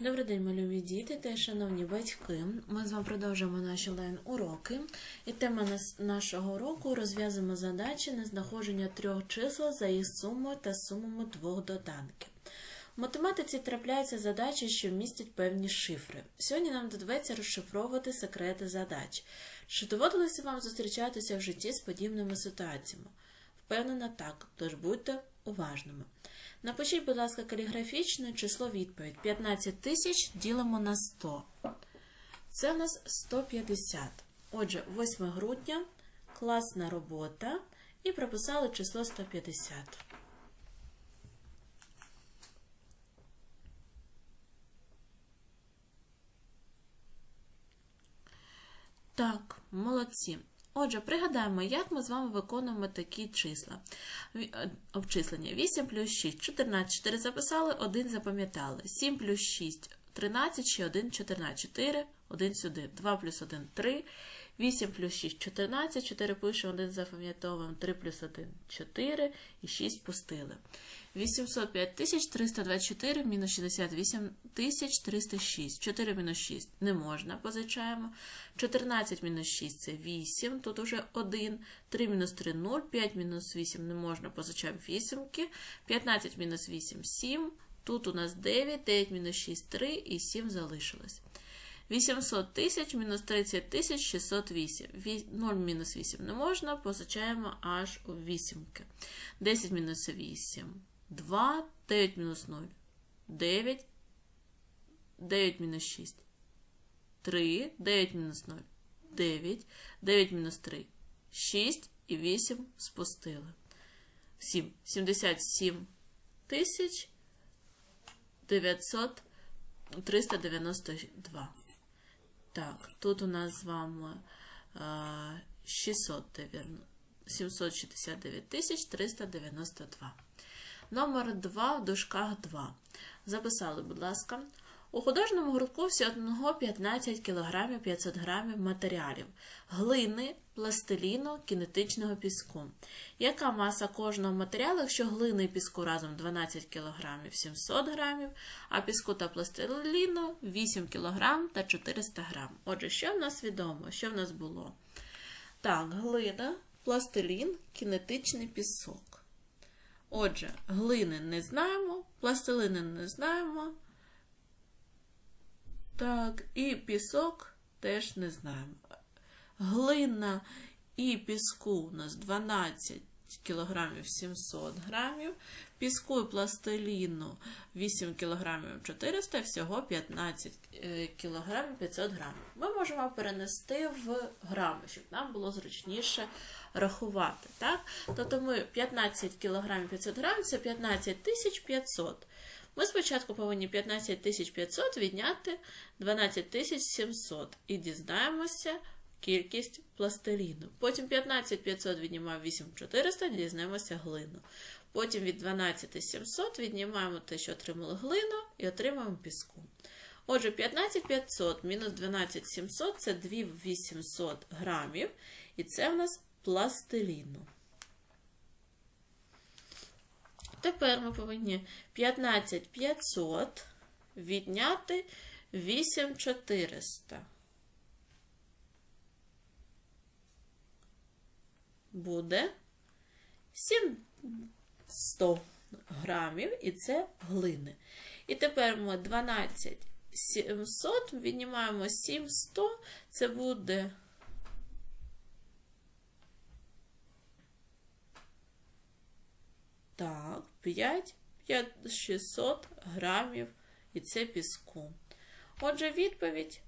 Добрий день, мої любі діти та шановні батьки. Ми з вами продовжуємо наші лайн-уроки. І тема нашого уроку розв'язуємо задачі на знаходження трьох чисел за їх сумою та сумами двох доданків. В математиці трапляються задачі, що містять певні шифри. Сьогодні нам доведеться розшифровувати секрети задач. Чи доводилося вам зустрічатися в житті з подібними ситуаціями? Впевнена так, тож будьте уважними. Напишіть, будь ласка, каліграфічне число відповідь. 15 тисяч ділимо на 100. Це у нас 150. Отже, 8 грудня, класна робота. І прописали число 150. Так, молодці. Отже, пригадаємо, як ми з вами виконуємо такі числа. Е, Обчислення. 8 плюс 6, 14, 4 записали, 1 запам'ятали. 7 плюс 6, 13, ще 1, 14, 4, 1 сюди. 2 плюс 1, 3. 8 плюс 6, 14, 4 пишемо, 1 запам'ятовуємо, 3 плюс 1, 4 і 6 пустили. 805 324 мінус 68 306. 4 мінус 6 не можна, позичаємо. 14 мінус 6 це 8, тут уже 1. 3 мінус 3 0, 5 мінус 8 не можна, позичаємо 8. 15 мінус 8 7. Тут у нас 9, 9 мінус 6 3 і 7 залишилось. 800 тисяч мінус 30 тисяч 608. Ві- 0 мінус 8 не можна, позичаємо аж у вісімки. 10 мінус 8 2, 9 мінус 0 9, 9 мінус 6 3, 9 мінус 0 9, 9 мінус 3 6 і 8 спустили. 7. 77 тисяч 900 392. Так, тут у нас з вами е, 690 769 392. Номер 2 в дужках 2. Записали, будь ласка. У художньому гуртку всього 15 кг 500 г матеріалів глини, пластиліну, кінетичного піску. Яка маса кожного матеріалу, якщо глини і піску разом 12 кг 700 г, а піску та пластиліну 8 кг та 400 г. Отже, що в нас відомо? Що в нас було? Так, глина, пластилін, кінетичний пісок. Отже, глини не знаємо, пластилини не знаємо. Так, і пісок теж не знаємо. Глина і піску у нас 12 кілограмів 700 грамів, піску і пластиліну 8 кілограмів 400, всього 15 е, кілограмів 500 грамів. Ми можемо перенести в грами, щоб нам було зручніше рахувати. Так? Тобто ми 15 кілограмів 500 грамів це 15 тисяч 500. Ми спочатку повинні 15 500 відняти 12 700 і дізнаємося кількість пластиліну. Потім 15 500 віднімаємо 8400, дізнаємося глину. Потім від 12 700 віднімаємо те, що отримали глину, і отримаємо піску. Отже, 15 500 мінус 12 700 це 2800 грамів, і це в нас пластиліну. Тепер ми повинні 15 500 відняти 8400. Буде 700 грамів, і це глини. І тепер ми 12 700 віднімаємо 700, це буде Так, 5, 5 600 грамів і це піску. Отже, відповідь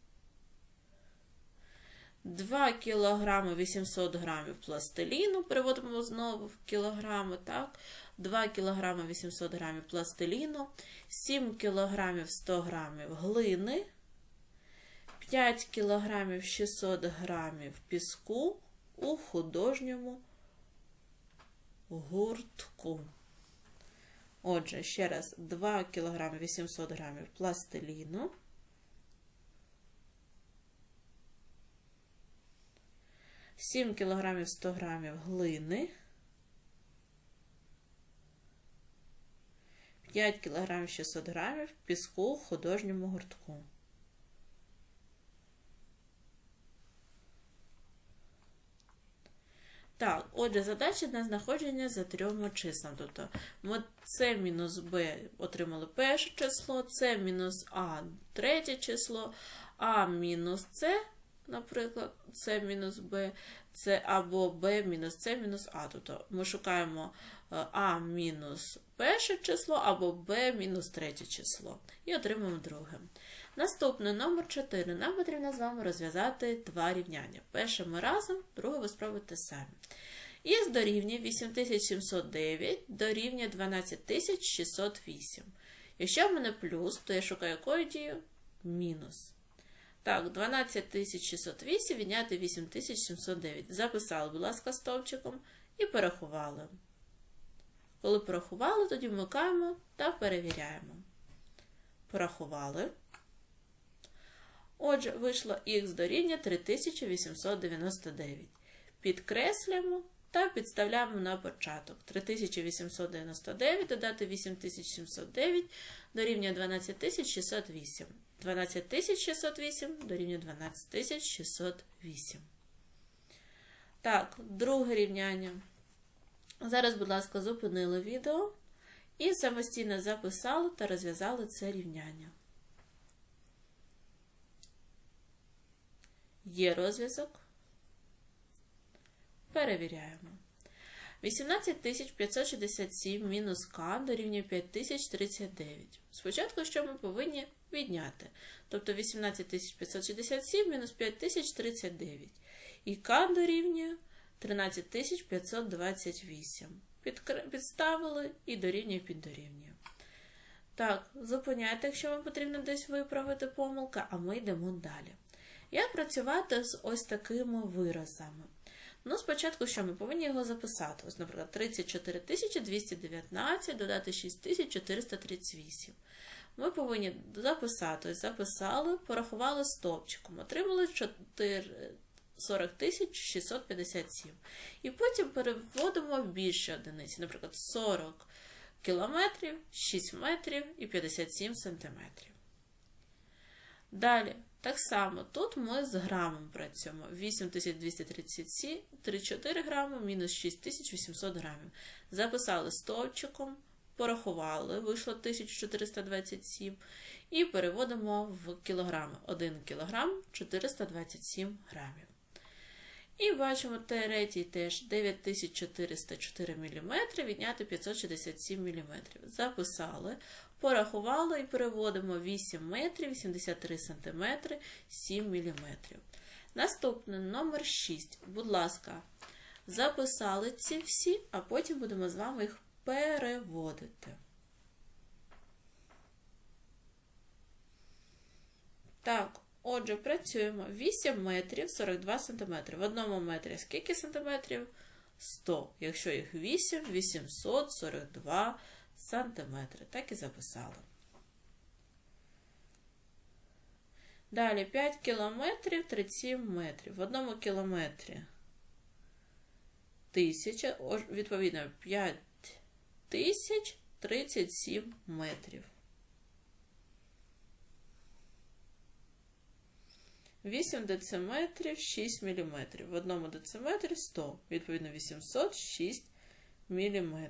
2 кілограми 800 грамів пластиліну, переводимо знову в кілограми, так? 2 кілограми 800 грамів пластиліну, 7 кілограмів 100 грамів глини, 5 кілограмів 600 грамів піску у художньому гуртку. Отже, ще раз, 2 кг 800 грамів пластиліну. Сім кілограмів 100 грамів глини. 5 кг 600 грамів піску в художньому гуртку. Так, отже, задача на знаходження за трьома числами. Тобто ми С мінус Б отримали перше число, С мінус А третє число, А мінус С, наприклад, С мінус Б, це або Б мінус С мінус А. Тобто ми шукаємо е, А мінус перше число або Б мінус третє число. І отримуємо друге. Наступне номер 4. Нам потрібно з вами розв'язати два рівняння. Перше ми разом, друге ви спробуйте самі. Х дорівнює 8709 дорівнює 12608. Якщо в мене плюс, то я шукаю якою дію? Мінус. Так, 12608 відняти 8709. Записали, будь ласка, стовпчиком і порахували. Коли порахували, тоді вмикаємо та перевіряємо. Порахували. Отже, вийшло х дорівнює 3899. Підкреслюємо та підставляємо на початок. 3899 додати 8709 дорівнює 12608. 12608 дорівнює 12608. Так, друге рівняння. Зараз, будь ласка, зупинили відео і самостійно записали та розв'язали це рівняння. Є розв'язок. Перевіряємо. 18567 мінус К дорівнює 5039. Спочатку, що ми повинні відняти? Тобто 18567 мінус 5039. І К дорівнює 13528. Підставили і дорівнює піддорівнює. Так, зупиняйте, якщо вам потрібно десь виправити помилку, а ми йдемо далі. Як працювати з ось такими виразами? Ну, спочатку, що ми повинні його записати? Ось, наприклад, 34 219 додати 6438. Ми повинні записати, ось записали, порахували стопчиком, отримали 4. 40 657. І потім переводимо в більші одиниці, наприклад, 40 кілометрів, 6 метрів і 57 сантиметрів. Далі, так само, тут ми з грамом працюємо. 8234 грами мінус 6800 грамів. Записали стовпчиком, порахували, вийшло 1427. І переводимо в кілограми. 1 кілограм 427 грамів. І бачимо третій теж 9404 мм відняти 567 мм. Записали, порахували і переводимо 8 метрів, 83 см, 7 мм. Наступний номер 6. Будь ласка, записали ці всі, а потім будемо з вами їх переводити. Так, Отже, працюємо 8 метрів 42 сантиметри. В одному метрі скільки сантиметрів? 100. Якщо їх 8, 842 сантиметри. Так і записали. Далі 5 кілометрів 37 метрів. В одному кілометрі 1000, відповідно, 5 тисяч 37 метрів. 8 дециметрів 6 мм. В одному дециметрі 100, відповідно, 806 мм.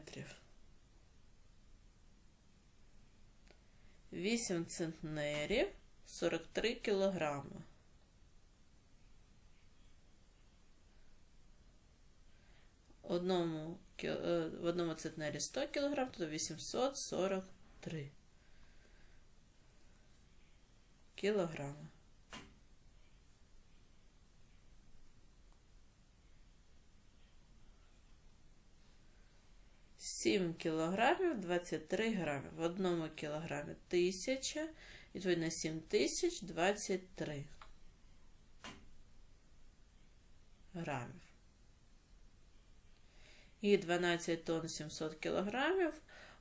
8 центнерів 43 кілограми. Одному, е, в одному центнері 100 кг, то 843 кілограми. 7 кілограмів 23 грами. В одному кілограмі 1000, відповідно 7023 грамів. І 12 тонн 700 кілограмів.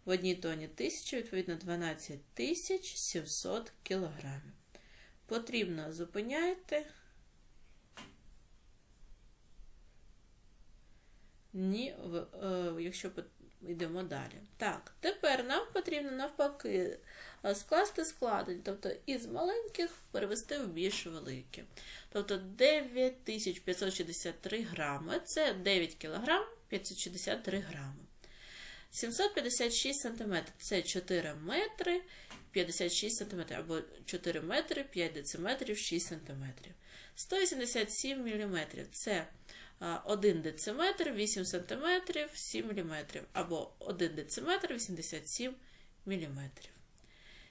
В одній тоні 1000, відповідно, 12 700 кілограмів. Потрібно зупиняйте. Ні, е, якщо йдемо далі. Так, тепер нам потрібно навпаки е, скласти складень, тобто із маленьких перевести в більш великі. Тобто 9563 грами це 9 кг 563 грами. 756 см це 4 метри 56 см або 4 метри 5 дециметрів 6 см. 187 мм це 1 дециметр 8 см 7 мм або 1 дециметр 87 мм.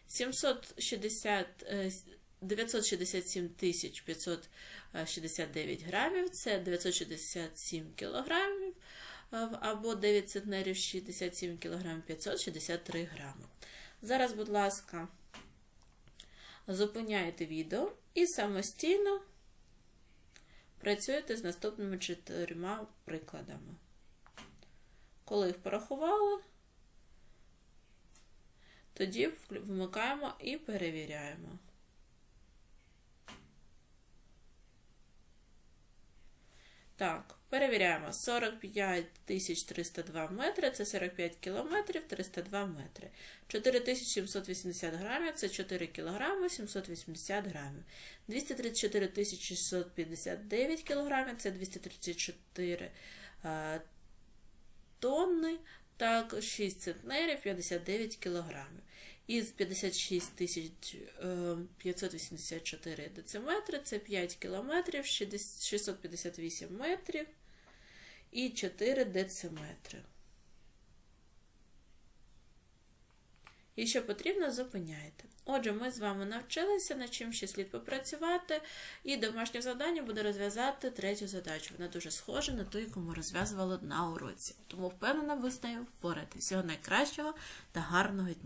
760, е, 967 тисяч 569 грамів це 967 кілограмів е, або 9 центнерів 67 кг 563 грами. Зараз, будь ласка, зупиняйте відео і самостійно працюєте з наступними чотирма прикладами. Коли їх порахували, тоді вмикаємо і перевіряємо. Так, перевіряємо. 45 302 метри, це 45 кілометрів, 302 метри. 4780 грамів, це 4 кілограми, 780 грамів. 234 659 кілограмів, це 234 е, тонни, так, 6 центнерів, 59 кілограмів. Із 56 тисяч е, 584 дециметри, це 5 кілометрів, 658 метрів і 4 дециметри. І що потрібно, зупиняйте. Отже, ми з вами навчилися, над чим ще слід попрацювати, і домашнє завдання буде розв'язати третю задачу. Вона дуже схожа на ту, яку ми розв'язували на уроці. Тому впевнена, ви з нею впораєтесь. Всього найкращого та гарного дня!